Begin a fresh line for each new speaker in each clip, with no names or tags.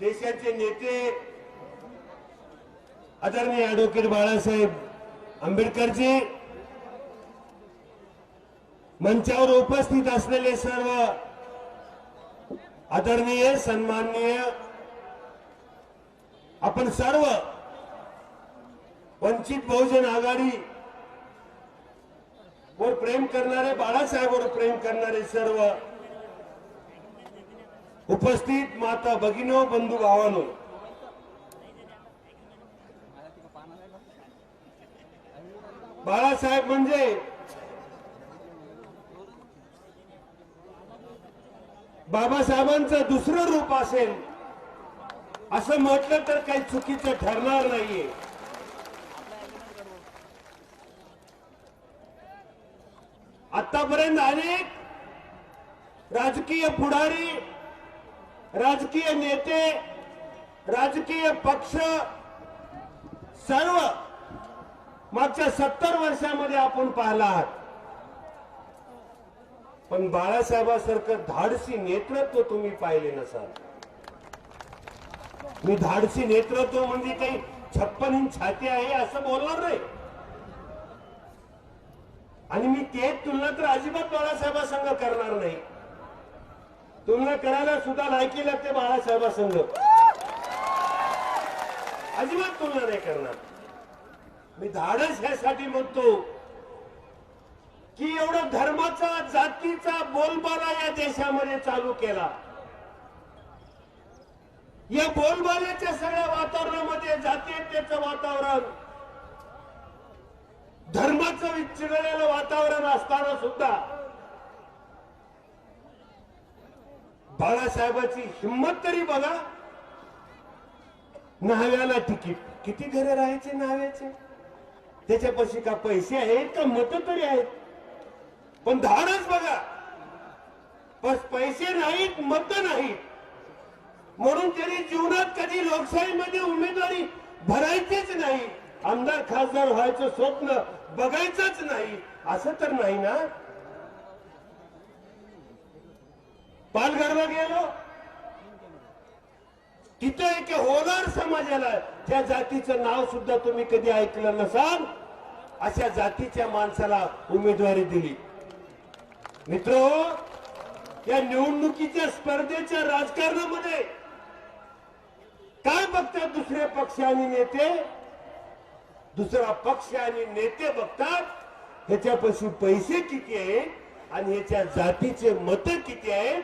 देशाचे नेते आदरणीय ॲडव्होकेट बाळासाहेब आंबेडकरजी मंचावर उपस्थित असलेले सर्व आदरणीय सन्माननीय आपण सर्व वंचित बहुजन आघाडी वर प्रेम करणारे बाळासाहेबवर प्रेम करणारे सर्व उपस्थित माता भगिनो बंधू भावानो. बाळासाहेब म्हणजे? बाबासाहेबांचं दुसरं रूप असेल असं म्हटलं तर काही चुकीचं ठरणार नाहीये. आतापर्यंत अनेक राजकीय पुढारी राजकीय नेते राजकीय पक्ष सर्व मागच्या सत्तर वर्षामध्ये आपण पाहिला आहात. पण बाळासाहेबासारखं धाडसी नेतृत्व तुम्ही पाहिले नसाल. मी धाडसी नेतृत्व म्हणजे काही छप्पन इंच छाती आहे असं बोलणार नाही. आणि मी ते तुलना तर अजिबात बाळासाहेबांसंग करणार नाही. तुलना करायला सुद्धा लायकी लागते बाळासाहेबांसंग. अजिबात तुलना नाही करणार. मी धाडस ह्यासाठी म्हणतो की एवढा धर्माचा जातीचा बोलबाला या देशामध्ये चालू केला. या बोलबाल्याच्या सगळ्या वातावरणामध्ये जातीयतेचं वातावरण धर्माचं विचिरलेलं वातावरण असताना सुद्धा बाळासाहेबाची हिंमत तरी बघा. न्हाव्याला तिकीट. किती घरे राहायचे न्हाव्याचे? त्याच्यापाशी का पैसे आहेत का मत तरी आहेत? पण धाडच बघा. बस पैसे नाहीत मत नाहीत. म्हणून त्यांनी जीवनात कधी लोकशाहीमध्ये उमेदवारी भरायचीच नाही. आमदार खासदार व्हायचं स्वप्न बघायचंच नाही. असं तर नाही ना? पालघरला गेलो. तिथं एक होणार समाजाला त्या जातीचं नाव सुद्धा तुम्ही कधी ऐकलं नसाल? अशा जातीच्या माणसाला उमेदवारी दिली. मित्र या निवडणुकीच्या स्पर्धेच्या राजकारणामध्ये काय बघतात दुसरे पक्ष आणि नेते? दुसरा पक्ष आणि नेते बघतात ह्याच्यापासून पैसे किती आहेत आणि ह्याच्या जातीचे मत किती आहेत?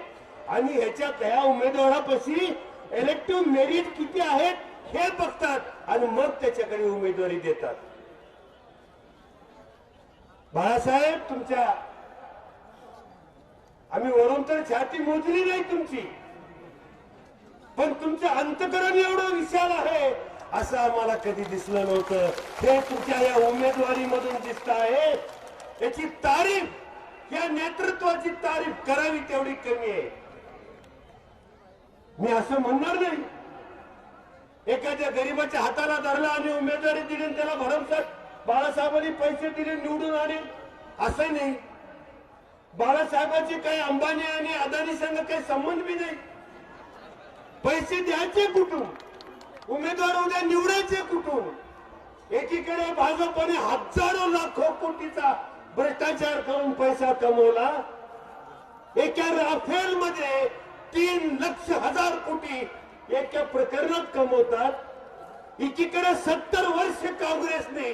आणि ह्याच्यात ह्या उमेदवारापाशी इलेक्टिव्ह मेरिट किती आहेत हे बघतात आणि मग त्याच्याकडे उमेदवारी देतात. बाळासाहेब तुमच्या आम्ही वरून तर छाती मोजली नाही तुमची पण तुमचं अंतकरण एवढं विशाल आहे असं आम्हाला कधी दिसलं नव्हतं. हे तुमच्या या उमेदवारीमधून दिसत आहे. याची तारीफ या नेतृत्वाची तारीफ करावी तेवढी कमी आहे. मी असं म्हणणार नाही. एखाद्या गरीबाच्या हाताला धरला आणि उमेदवारी दिली त्याला भरमसाठ बाळासाहेबांनी पैसे दिले निवडून आले असं नाही. बाळासाहेबांची काही अंबानी आणि अदानी संघ काही संबंध बी नाही. पैसे द्यायचे कुठून? उमेदवार उद्या निवडायचे कुठून? एकीकडे भाजपने हजारो लाखो कोटीचा भ्रष्टाचार करून पैसा कमवला. एका राफेल मध्ये तीन लक्ष हजार कोटी एका प्रकरणात कमवतात. एकीकडे सत्तर वर्ष काँग्रेसने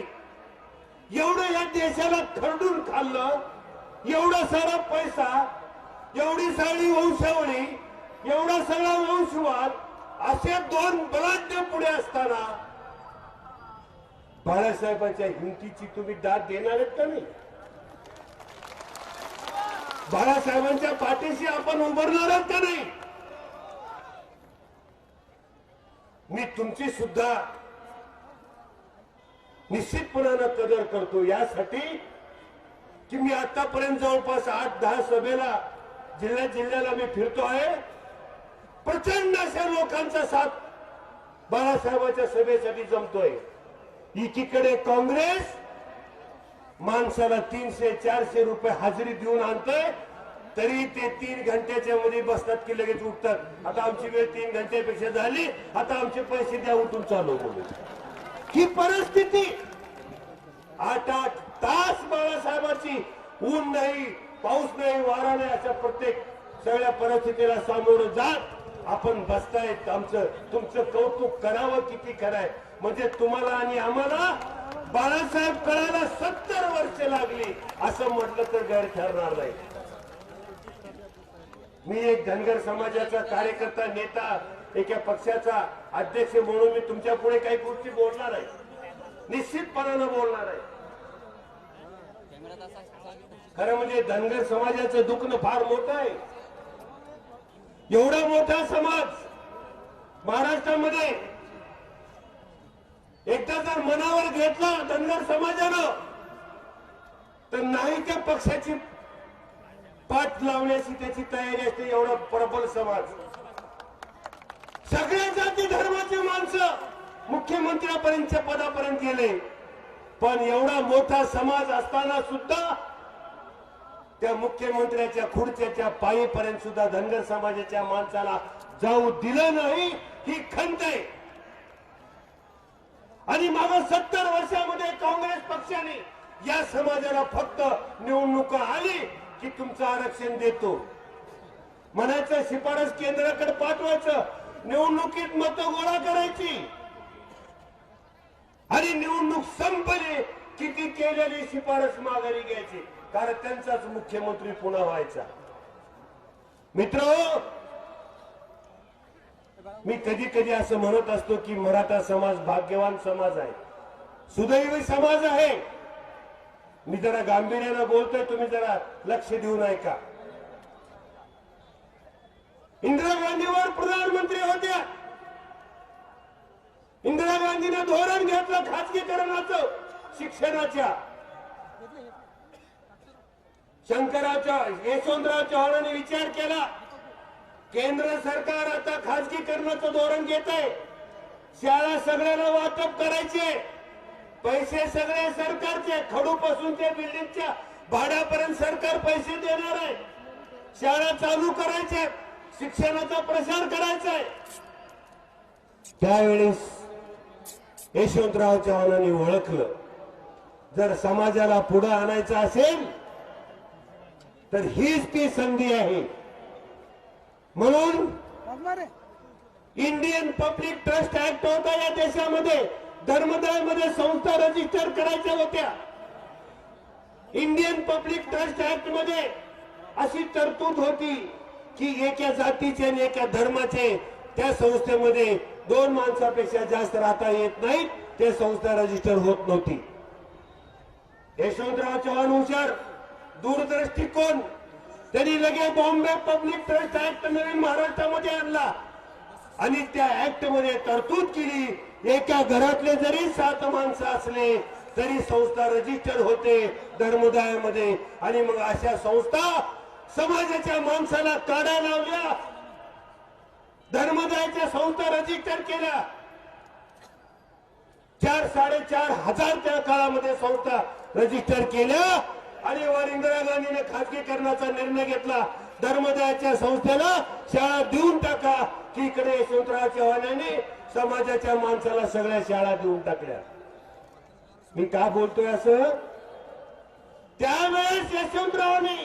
एवढं या देशाला खरडून खाल्लं एवढा सारा पैसा एवढी सारी वंशावळी एवढा सगळा वंशवाद असे दोन बलाढ्य पुढे असताना बाळासाहेबांच्या हिमतीची तुम्ही दाद देणार आहेत का नाही? बाळासाहेबांच्या पाठीशी आपण उभारणार का नाही? मी तुमची सुद्धा निश्चितपणानं कदर करतो. यासाठी की मी आतापर्यंत जवळपास आठ दहा सभेला जिल्ह्या जिल्ह्याला मी फिरतो आहे. प्रचंड अशा लोकांचा साथ बाळासाहेबांच्या सभेसाठी जमतोय. एकीकडे काँग्रेस माणसाला तीनशे चारशे रुपये हजेरी देऊन आणतोय तरी ते तीन घंट्याच्या मध्ये बसतात की लगेच उठतात. आता आमची वेळ तीन घंट्यापेक्षा झाली आता आमचे पैसे द्या उठून चालू बोलू ही परिस्थिती! आठ आठ तास बाळासाहेबांची ऊन नाही पाऊस नाही वारा नाही अशा प्रत्येक सगळ्या परिस्थितीला सामोरं जात आपण बसतायत. आमचं तुमचं कौतुक करावं किती कराय म्हणजे तुम्हाला आणि आम्हाला बाळासाहेब कळायला सत्तर वर्ष लागली असं म्हटलं तर गैर ठरणार नाही. मी एक धनगर समाजाचा कार्यकर्ता नेता एका पक्षाचा अध्यक्ष म्हणून मी तुमच्यापुढे काही गोष्टी बोलणार आहे. निश्चितपणानं बोलणार आहे. खरं म्हणजे धनगर समाजाचं दुखणं फार मोठं आहे. एवढा मोठा समाज महाराष्ट्रामध्ये एकदा जर मनावर घेतला धनगर समाजानं तर नाही त्या पक्षाची पाठ लावण्याची त्याची तयारी असते एवढा प्रबल समाज. सगळ्या जाती धर्माचे माणसं मुख्यमंत्र्यापर्यंतच्या पदापर्यंत गेले. पण एवढा मोठा समाज असताना सुद्धा त्या मुख्यमंत्र्याच्या खुर्च्याच्या पायीपर्यंत सुद्धा धनगर समाजाच्या माणसाला जाऊ दिलं नाही. ही खंत आहे. आणि माग सत्तर वर्षामध्ये काँग्रेस पक्षाने या समाजाला फक्त निवडणुका आली की तुमचं आरक्षण देतो. म्हणायचं शिफारस केंद्राकडे पाठवायचं निवडणुकीत मत गोळा करायची. आणि निवडणूक संपली किती केलेली शिफारस माघारी घ्यायची. कारण त्यांचाच मुख्यमंत्री पुन्हा व्हायचा. मित्र मी कधी कधी असं म्हणत असतो की मराठा समाज भाग्यवान समाज आहे. सुदैवी समाज आहे. मी जरा गांभीर्यानं बोलतोय तुम्ही जरा लक्ष देऊन ऐका. इंदिरा गांधीवर प्रधानमंत्री होत्या. इंदिरा गांधीने धोरण घेतलं खाजगीकरणाचं शिक्षणाच्या. शंकराच्या यशवंतराव चव्हाणांनी विचार केला. केंद्र सरकार आता खाजगीकरणाचं धोरण घेत आहे शाळा सगळ्यांना वाटप करायचे. पैसे सगळे सरकारचे खडूपासून ते बिल्डिंगच्या भाड्यापर्यंत सरकार पैसे देणार आहे. शाळा चालू करायचे शिक्षणाचा प्रसार करायचा आहे. त्यावेळेस यशवंतराव चव्हाणांनी ओळखलं. जर समाजाला पुढे आणायचं असेल तर हीच ती संधी आहे. म्हणून इंडियन पब्लिक ट्रस्ट ऍक्ट होता या देशामध्ये. धर्मदायमध्ये संस्था रजिस्टर करायच्या होत्या. इंडियन पब्लिक ट्रस्ट ऍक्टमध्ये अशी तरतूद होती की एका जातीचे आणि एका धर्माचे त्या संस्थेमध्ये दोन माणसापेक्षा जास्त राहता येत नाहीत. ते संस्था रजिस्टर होत नव्हती. यशवंतराव चव्हाण हुशार. दूरदृष्टी कोण त्यांनी लगे बॉम्बे पब्लिक ट्रस्ट ऍक्ट नवीन महाराष्ट्रामध्ये आणला. आणि त्या ऍक्टमध्ये तरतूद केली. एका घरातले जरी सात माणसं असले तरी संस्था रजिस्टर होते धर्मदायामध्ये. आणि मग अशा संस्था समाजाच्या माणसाला काढा लावल्या. धर्मदायाच्या संस्था रजिस्टर केल्या. चार साडेचार हजार त्या काळामध्ये संस्था रजिस्टर केल्या. आणि वर इंदिरा गांधीने खाजगीकरणाचा निर्णय घेतला. धर्मदायाच्या संस्थेला शाळा देऊन टाका की इकडे यशवंतराव चव्हाण समाजाच्या माणसाला सगळ्या शाळा देऊन टाकल्या. मी का बोलतोय असं? त्यावेळेस यशवंतरावांनी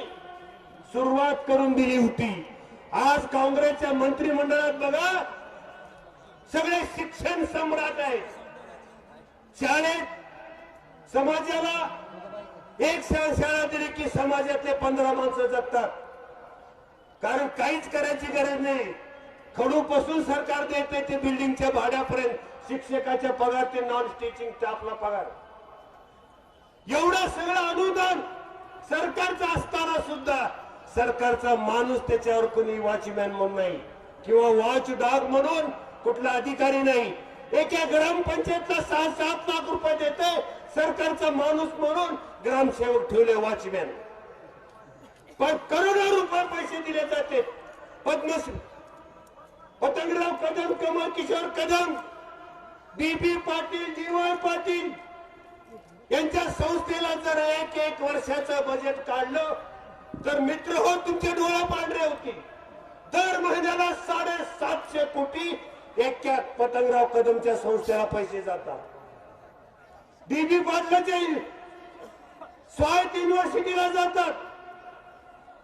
सुरुवात करून दिली होती. आज काँग्रेसच्या मंत्रिमंडळात बघा सगळे शिक्षण सम्राट आहेत. शाळेत समाजाला एक शा- शाळा दिली की समाजातले पंधरा माणसं जगतात. कारण काहीच करायची गरज नाही. खडूपासून सरकार देते ते बिल्डिंगच्या भाड्यापर्यंत शिक्षकाच्या पगार ते नॉन टीचिंग स्टाफला पगार. एवढं सगळं अनुदान सरकारचं असताना सुद्धा सरकारचा माणूस त्याच्यावर कोणी वॉचमॅन म्हणून नाही किंवा वॉच डॉग म्हणून कुठला अधिकारी नाही. एका ग्रामपंचायतला सहा सात लाख रुपये देते सरकारचा माणूस म्हणून ग्रामसेवक ठेवले वॉचमॅन. पण करोडो रुपये पैसे दिले जाते. Padmashri Patangrao Kadam Kamal Kishor Kadam B B Patil D Y Patil यांच्या संस्थेला जर एक एक वर्षाचं बजेट काढलं तर मित्र हो तुमचे डोळे पांढरे होतील. दर महिन्याला साडेसातशे कोटी एका पतंगराव कदमच्या संस्थेला पैसे जातात. बीबी पाटलाच्या स्वायत्त युनिव्हर्सिटीला जातात.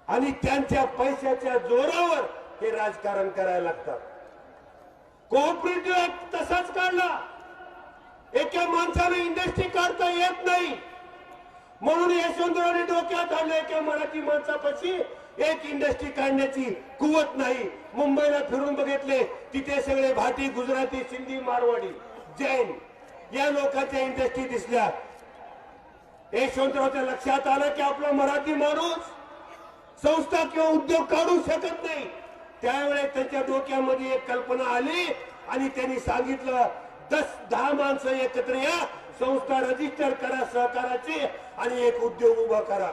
आणि त्यांच्या पैशाच्या जोरावर हे राजकारण करायला लागतात. कोऑपरेटिव्ह ऍक्ट तसाच काढला. एका माणसाला इंडस्ट्री काढता येत नाही. म्हणून यशवंतरावने डोक्यात आणलं एका मराठी माणसापाशी एक इंडस्ट्री काढण्याची कुवत नाही. मुंबईला फिरून बघितले तिथे सगळे भाटी गुजराती सिंधी मारवाडी. जैन. या लोकांच्या इंडस्ट्री दिसल्या. यशवंतरावच्या लक्षात आलं की आपला मराठी माणूस संस्था किंवा उद्योग काढू शकत नाही. त्यावेळेस त्यांच्या डोक्यामध्ये एक कल्पना आली आणि त्यांनी सांगितलं दस दहा माणसं एकत्र या संस्था रजिस्टर करा सहकाराची आणि एक उद्योग उभा करा.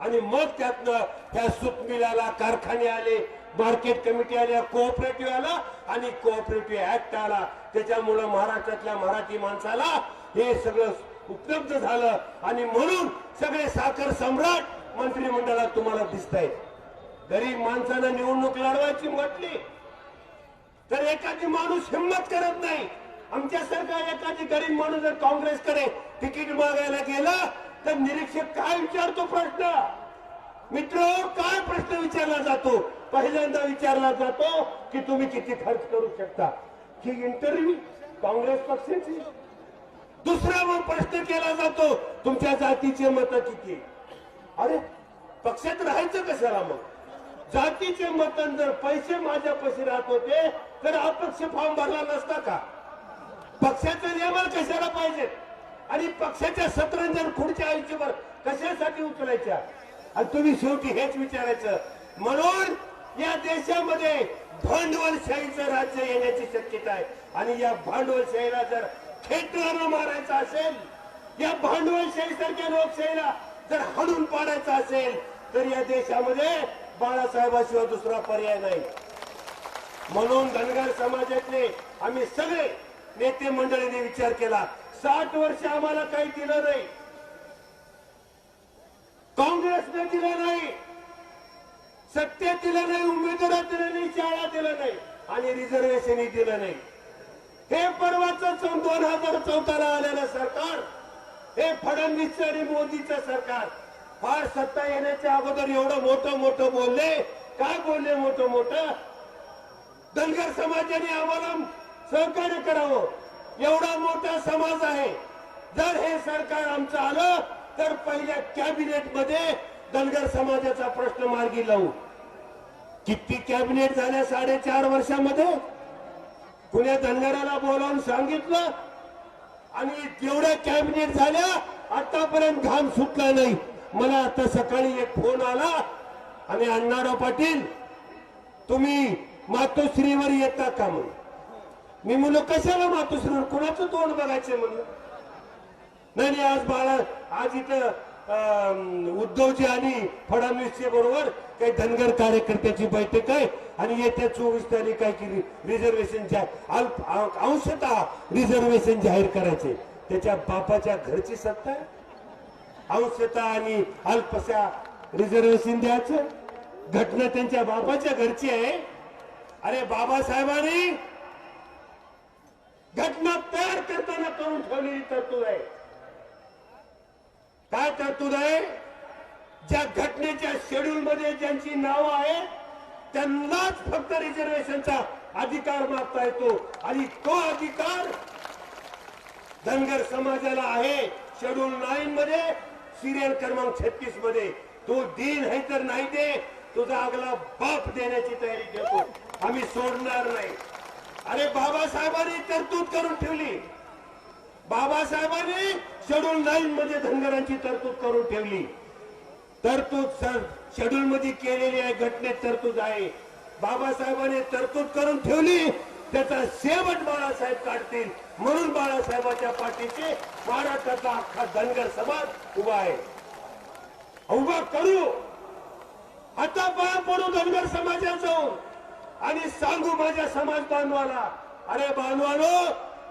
आणि मग त्यातनं त्या सूत कारखाने आले. मार्केट कमिटी आल्या कोऑपरेटिव्ह आला आणि कोऑपरेटिव्ह ऍक्ट आला. त्याच्यामुळं महाराष्ट्रातल्या मराठी माणसाला हे सगळं उपलब्ध झालं. आणि म्हणून सगळे साखर सम्राट मंत्रिमंडळात तुम्हाला दिसत आहेत गरीब माणसानं निवडणूक लढवायची म्हटली तर एखादी माणूस हिंमत करत नाही. आमच्यासारखा एखादी गरीब माणूस जर काँग्रेसकडे तिकीट मागायला गेला तर निरीक्षक काय विचारतो प्रश्न? मित्र काय प्रश्न विचारला जातो? पहिल्यांदा विचारला जातो की तुम्ही किती खर्च करू शकता. ही इंटरव्ह्यू काँग्रेस पक्षाची. दुसरा मग प्रश्न केला जातो तुमच्या जातीचे मत किती? अरे पक्षात राहायचं कशाला मग? जातीचे मतन जर पैसे माझ्या पैसे राहत होते तर अपक्ष फॉर्म भरला नसता का? पक्षाचं नियमन कशाला पाहिजे? आणि पक्षाच्या सतरंजन खुर्च्या आयुष्यभर कशासाठी उचलायच्या? आणि तुम्ही शेवटी हेच विचारायचं. म्हणून या देशामध्ये भांडवलशाहीचं राज्य येण्याची शक्यता आहे. आणि या भांडवलशाहीला जर खेटरानं मारायचं असेल या भांडवलशाही सारख्या लोकशाहीला जर हडून पाडायचं असेल तर या देशामध्ये बाळासाहेबाशिवाय दुसरा पर्याय नाही. म्हणून धनगर समाजातले आम्ही सगळे नेते मंडळीने विचार केला साठ वर्ष आम्हाला काही दिलं नाही. काँग्रेसने दिलं नाही. सत्य दिलं नाही उमेदवार दिलं नाही शाळा दिलं नाही आणि रिझर्वेशन दिलं नाही. हे परवाचं दोन हजार चौदाला आलेलं सरकार हे फडणवीस आणि मोदीचं सरकार फार सत्ता येण्याच्या अगोदर एवढं मोठं मोठं बोलले. काय बोलले मोठं मोठं? धनगर समाजाने आम्हाला सहकार्य करावं. एवढा मोठा समाज आहे. जर हे सरकार आमचं आलं तर पहिल्या कॅबिनेटमध्ये धनगर समाजाचा प्रश्न मार्गी लावू. किती कॅबिनेट झाल्या साडेचार वर्षामध्ये? कुण्या धनगराला बोलावून सांगितलं? आणि जेवढ्या कॅबिनेट झाल्या आतापर्यंत घाम सुटला नाही. मला आता सकाळी एक फोन आला. आणि अण्णाराव पाटील तुम्ही मातोश्रीवर येता का म्हणून? मी म्हणलो कशाला मातोश्रीवर? कुणाचं तोंड बघायचं म्हणलं नाही नाही आज बाळा आज इथं उद्धवजी आणि फडणवीसचे बरोबर काही धनगर कार्यकर्त्याची बैठक आहे. आणि येत्या चोवीस तारीख काय की रिझर्वेशन अंशतः रिझर्वेशन जाहीर करायचे. त्याच्या बापाच्या घरची सत्ता अंशता अंशतः आणि अल्पशा रिझर्वेशन द्यायचं. घटना त्यांच्या बापाच्या घरची आहे. अरे बाबासाहेबांनी घटना तयार करताना करून ठेवलेली तरतूद आहे. तरतूद आहे. ज्या घटनेच्या शेड्यूल मध्ये ज्यांची नावं आहेत त्यांनाच फक्त रिझर्वेशनचा अधिकार मागता येतो. आणि तो अधिकार धनगर समाजाला आहे. शेड्यूल नाईन मध्ये सिरियल क्रमांक छत्तीसमध्ये. तो दिन है तर नाही दे तुझा अगला बाप देण्याची तयारी करतो. आम्ही सोडणार नाही. अरे बाबासाहेबांनी तरतूद करून ठेवली. बाबासाहेबांनी शेड्यूल नाईन मध्ये धनगरांची तरतूद करून ठेवली. तरतूद सर शेड्यूल मध्ये केलेली आहे घटनेत तरतूद आहे. बाबासाहेबांनी तरतूद करून ठेवली त्याचा शेवट बाळासाहेब काढतील. म्हणून बाळासाहेबांच्या पाठीचे महाराष्ट्राचा अख्खा धनगर समाज उभा आहे. उभा करू. आता पाया पडू धनगर समाजात जाऊन आणि सांगू माझ्या समाज बांधवाला अरे बांधवानो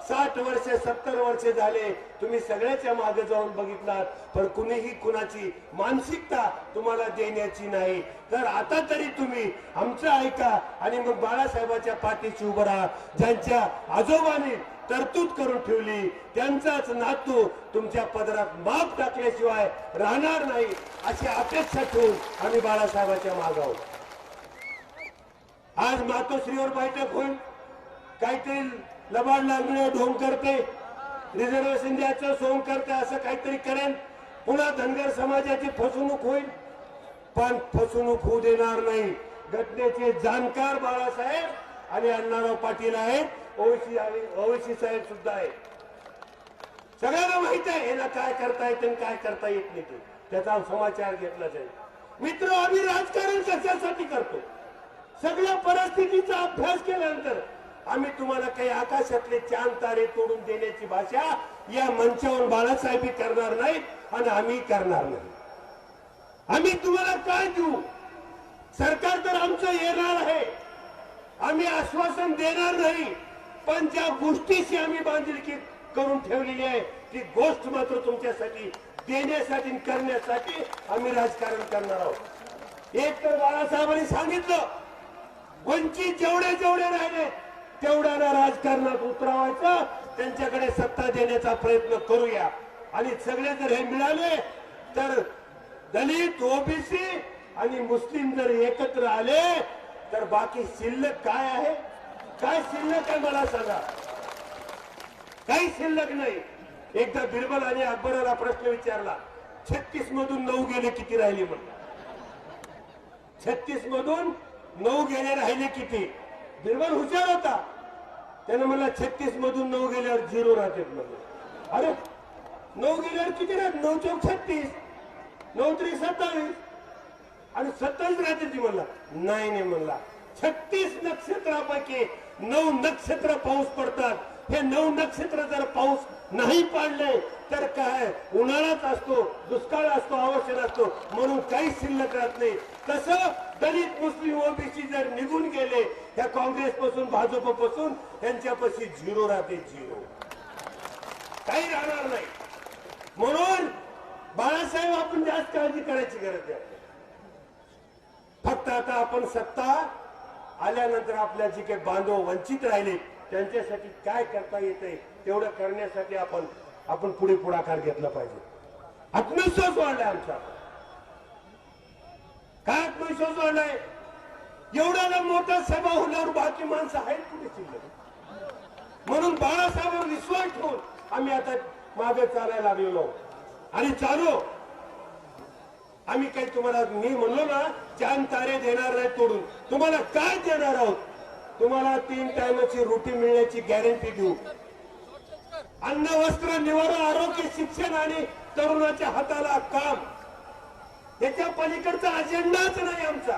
साठ वर्षे सत्तर वर्षे झाले. तुम्ही सगळ्याच्या मागे जाऊन बघितलात पण कुणीही कुणाची मानसिकता तुम्हाला देण्याची नाही. तर आता तरी तुम्ही आमचं ऐका आणि मग बाळासाहेबाच्या पाठीशी उभं राहा. ज्यांच्या आजोबांनी तरतूद करून ठेवली त्यांचाच नातू तुमच्या पदरात माप टाकल्याशिवाय राहणार नाही अशी अपेक्षा ठेवून आम्ही बाळासाहेबाच्या आहोत. आज मातोश्रीवर बैठक होईल. काहीतरी लबाड लागणे ढोंग करते. रिझर्वेशन द्यायचं सोंग करते असं काहीतरी करेन. पुन्हा धनगर समाजाची फसवणूक होईल. पण फसवणूक होऊ देणार नाही. घटनेचे जाणकार बाळासाहेब आणि अण्णाराव पाटील आहेत. ओवैसी आणि साहेब सुद्धा आहेत. सगळ्यांना माहीत आहे याला काय करता येते आणि काय करता येत नाही ते. त्याचा समाचार घेतला जाईल. मित्र आम्ही राजकारण कशासाठी करतो? सगळ्या परिस्थितीचा अभ्यास केल्यानंतर आम्ही तुम्हाला काही आकाशातले चांद तारे तोडून देण्याची भाषा या मंचावर बाळासाहेबी करणार नाही आणि आम्ही करणार नाही. आम्ही तुम्हाला काय देऊ? सरकार तर आमचं येणार आहे. आम्ही आश्वासन देणार नाही. पण ज्या गोष्टीशी आम्ही बांधिलकी करून ठेवलेली आहे ती गोष्ट मात्र तुमच्यासाठी देण्यासाठी करण्यासाठी आम्ही राजकारण करणार आहोत. एक तर बाळासाहेबांनी सांगितलं वंचित जेवढे जेवढे राहिले तेवढ्याला राजकारणात उतरवायचं त्यांच्याकडे सत्ता देण्याचा प्रयत्न करूया. आणि सगळे जर हे मिळाले तर दलित ओबीसी आणि मुस्लिम जर एकत्र आले तर बाकी शिल्लक काय आहे? काय शिल्लक आहे मला सांगा. काही शिल्लक नाही. एकदा बिरबल आणि अकबराला प्रश्न विचारला छत्तीस मधून नऊ गेले किती राहिले म्हणलं छत्तीस मधून नऊ गेले राहिले किती? बिरबल हुशार होता. त्यानं मला छत्तीस मधून नऊ गेल्यावर झिरो राहते म्हणलं. अरे नऊ गेल्यावर किती राहत नऊ चौक छत्तीस नऊ तरी सत्तावीस. आणि सत्तावीस राहते ती म्हणला नाही नाही म्हणला. छत्तीस नक्षत्रापैकी नऊ नक्षत्र पाऊस पडतात. हे नऊ नक्षत्र जर पाऊस नाही पाडले तर काय? उन्हाळाच असतो दुष्काळ असतो अवश्य असतो म्हणून काही शिल्लक राहत नाही. तसं दलित मुस्लिम ओबीसी जर निघून गेले या काँग्रेस पासून भाजपपासून त्यांच्यापाशी झिरो राहते झिरो. काही राहणार नाही. म्हणून बाळासाहेब आपण जास्त काळजी करायची गरज आहे. फक्त आता आपण सत्ता आल्यानंतर आपल्या जे काही बांधव वंचित राहिले त्यांच्यासाठी काय करता येते तेवढं करण्यासाठी आपण आपण पुढे पुढाकार घेतला पाहिजे. आत्मविश्वास वाढलाय आमचा. काय आत्मविश्वास एवढ्याला मोठा सभा होण्यावर बाकी माणसं आहेत कुठे शिल्लक म्हणून बाळासाहेबांवर विश्वास ठेवून आम्ही आता मागे चालायला लागलेलो आणि चालो आम्ही काही तुम्हाला मी म्हणलो ना चांद तारे देणार नाही तोडून. तुम्हाला काय देणार आहोत? तुम्हाला तीन टायमाची रोटी मिळण्याची गॅरंटी देऊ. अन्न वस्त्र निवारा आरोग्य शिक्षण आणि तरुणाच्या हाताला काम. याच्या पलीकडचा अजेंडाच नाही आमचा.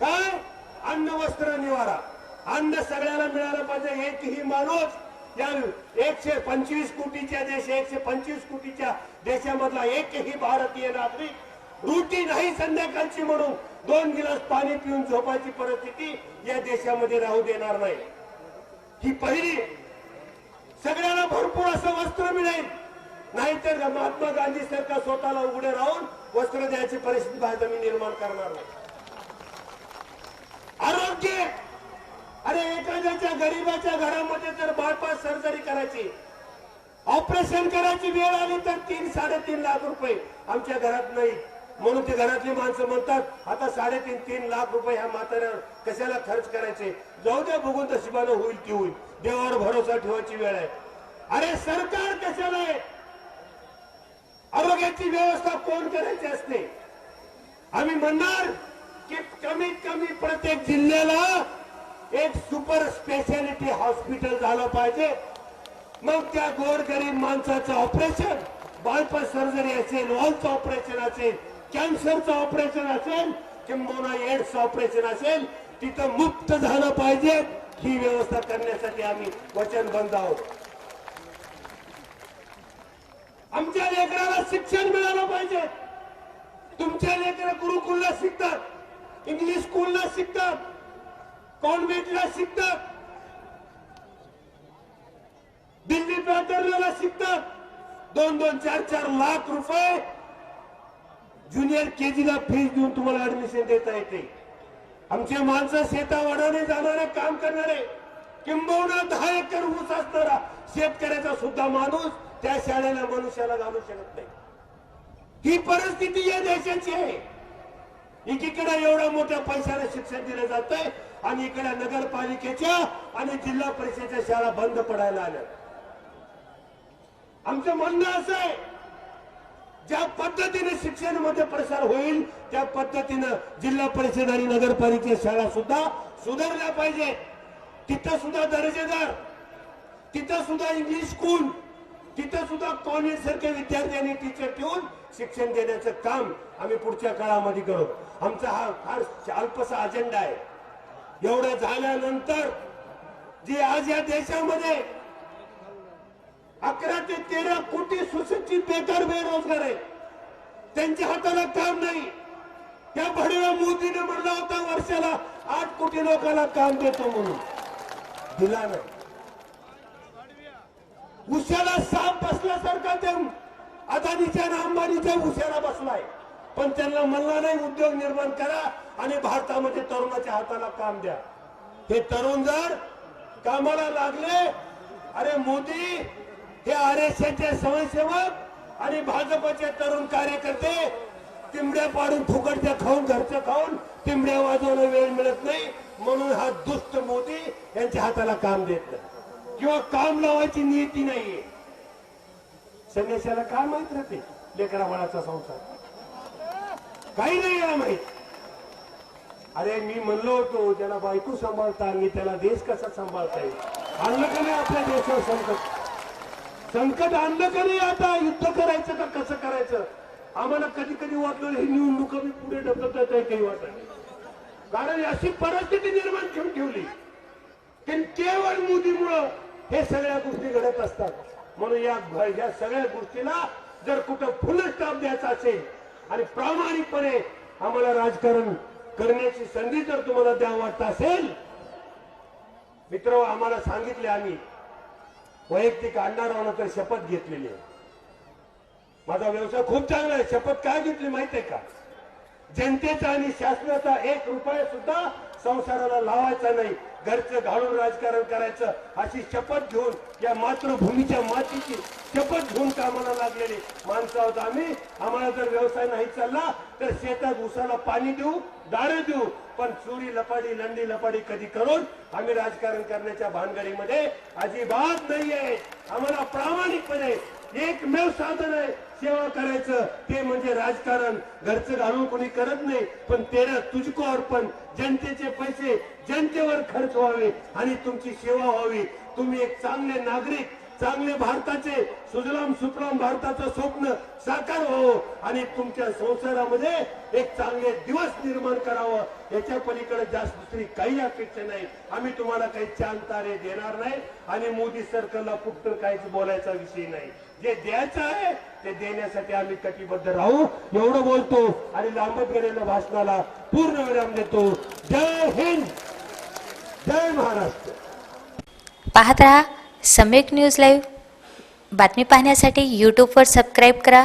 काय अन्न वस्त्र निवारा. अन्न सगळ्याला मिळालं पाहिजे एकही माणूस या एकशे पंचवीस कोटीच्या देश एकशे पंचवीस कोटीच्या देशामधला एकही भारतीय नागरिक रोटी नाही संध्याकाळची म्हणून दोन गिलास पाणी पिऊन झोपायची परिस्थिती या देशामध्ये राहू देणार नाही. ही पहिली सगळ्याला भरपूर असं वस्त्र मिळेल. नाहीतर महात्मा गांधी सरकार स्वतःला उघडे राहून वस्त्र द्यायची परिस्थिती भारत मी निर्माण करणार नाही. आरोग्य! अरे एखाद्याच्या गरीबाच्या घरामध्ये जर बायपास सर्जरी करायची ऑपरेशन करायची वेळ आली तर तीन साडेतीन लाख रुपये आमच्या घरात नाही. म्हणून ते घरातली माणसं म्हणतात आता साडेतीन तीन लाख रुपये ह्या म्हाताऱ्यावर कशाला खर्च करायचे? जाऊ द्या बघून तशी होईल ती होईल. देवावर भरोसा ठेवायची वेळ आहे. अरे सरकार कशाला आहे? आरोग्याची व्यवस्था कोण करायची असते? आम्ही म्हणणार की कमीत कमी प्रत्येक जिल्ह्याला एक सुपर स्पेशालिटी हॉस्पिटल झालं पाहिजे. मग त्या गोरगरीब माणसाचं ऑपरेशन बायपास सर्जरी असेल वॉलचं ऑपरेशन असेल कॅन्सरचं ऑपरेशन असेल किंबहुना एड्स ऑपरेशन असेल तिथं मुक्त झालं पाहिजे. ही व्यवस्था करण्यासाठी आम्ही वचनबद्ध आहोत. आमच्या लेकराला शिक्षण मिळालं पाहिजे. तुमच्या लेकर गुरुकुलला शिकतात इंग्लिश स्कूलला शिकतात कॉन्व्हेंटला शिकतात दिल्ली पॅटर्नला शिकतात. दोन दोन चार चार लाख रुपये ज्युनियर केजीला फीस देऊन तुम्हाला ऍडमिशन देता येते. आमचे माणसं शेतावाडाने जाणारे काम करणारे. किंबहुना दहा एकर ऊस असणारा शेतकऱ्याचा सुद्धा माणूस त्या शाळेला मनुष्याला घालू शकत नाही. ही परिस्थिती या देशाची आहे. एकीकडे एवढ्या मोठ्या पैशाने शिक्षण दिलं जात आहे आणि इकडे नगरपालिकेच्या आणि जिल्हा परिषदेच्या शाळा बंद पडायला आल्या. आमचं म्हणणं असं आहे ज्या पद्धतीने शिक्षणमध्ये प्रसार होईल त्या पद्धतीनं जिल्हा परिषद आणि नगरपालिकेच्या शाळा सुद्धा सुधारल्या पाहिजे तिथं सुद्धा दर्जेदार तिथं सुद्धा इंग्लिश स्कूल तिथं सुद्धा कॉलेज सारखे विद्यार्थ्यांनी टीचर ठेवून शिक्षण देण्याचं काम आम्ही पुढच्या काळामध्ये करू. आमचा हा फार अल्पसा अजेंडा आहे. एवढं झाल्यानंतर जे आज या देशामध्ये अकरा ते तेरा कोटी सुशिक्षित बेकार बेरोजगार आहेत. त्यांच्या हाताला काम नाही. त्या भडव्या मोदीने म्हणला होता वर्षाला आठ कोटी लोकांना काम देतो म्हणून. दिला नाही. उशाला साप बसल्यासारखा त्या अदानीच्या आणि अंबानीच्या उशाला बसलाय. पण त्यांना म्हणला नाही उद्योग निर्माण करा आणि भारतामध्ये तरुणाच्या हाताला काम द्या. हे तरुण जर कामाला लागले अरे मोदी हे आर एस चे स्वयंसेवक आणि भाजपचे तरुण कार्यकर्ते तिंबड्या पाडून फुकटच्या खाऊन घरच्या खाऊन तिंबड्या वाजवणं वेळ मिळत नाही. म्हणून हा दुष्ट मोदी यांच्या हाताला काम देत नाही. किंवा काम लावायची नियती नाहीये. संन्याशाला काय माहीत राहते? लेकरा बाळाचा संसार. काही नाही याला माहीत. अरे मी म्हणलो होतो ज्याला बायको सांभाळता मी त्याला देश कसा सांभाळता येईल? आणलं का नाही आपल्या देशावर संकट? संकट आणलं का नाही आता? युद्ध करायचं का कसं करायचं? आम्हाला कधी कधी वाटलं हे निवडणुका मी पुढे ढकलत आहे काही वाटत कारण अशी परिस्थिती निर्माण करून ठेवली. की केवळ मोदीमुळं हे सगळ्या गोष्टी घडत असतात. म्हणून या या सगळ्या गोष्टीला जर कुठं फुल स्टॉप द्यायचा असेल आणि प्रामाणिकपणे आम्हाला राजकारण करण्याची संधी जर तुम्हाला द्या वाटत असेल मित्र आम्हाला सांगितले आम्ही वैयक्तिक अण्णारावनं तर शपथ घेतलेली आहे. माझा व्यवसाय खूप चांगला आहे. शपथ काय घेतली माहितीये का? जनतेचा आणि शासनाचा एक रुपया सुद्धा संसाराला लावायचा नाही. घरचं घालून राजकारण करायचं अशी शपथ घेऊन या मातृभूमीच्या मातीची शपथ घेऊन कामाला लागलेली. माणसं आहोत आम्ही. आम्हाला जर व्यवसाय नाही चालला तर शेतात उसाला पाणी देऊ दारे देऊ. पण चोरी लपाडी लंडी लपाडी कधी करून आम्ही राजकारण करण्याच्या भानगडीमध्ये अजिबात नाही आहे आम्हाला प्रामाणिकपणे एकमेव साधन आहे सेवा करायचं. ते म्हणजे राजकारण. घरचं घालून कोणी करत नाही पण तेरा तुझको अर्पण. जनतेचे पैसे जनतेवर खर्च व्हावे आणि तुमची सेवा व्हावी. तुम्ही एक चांगले नागरिक चांगले भारताचे सुजलाम सुफलाम भारताचं स्वप्न साकार व्हावं आणि तुमच्या संसारामध्ये एक चांगले दिवस निर्माण करावं. याच्या पलीकडे जास्त दुसरी काही अपेक्षा नाही. आम्ही तुम्हाला काही चांद तारे देणार नाही आणि मोदी सरकारला कुठं काहीच बोलायचा विषय नाही. जे द्यायचं आहे ते देण्यासाठी आम्ही कटिबद्ध राहू. एवढं बोलतो आणि लांबत गेलेल्या भाषणाला पूर्ण विराम देतो. जय हिंद. जय महाराष्ट्र.
पाहत रहा सम्यक न्यूज लाईव्ह. बातमी पाहण्यासाठी यूट्यूबवर सबस्क्राईब करा.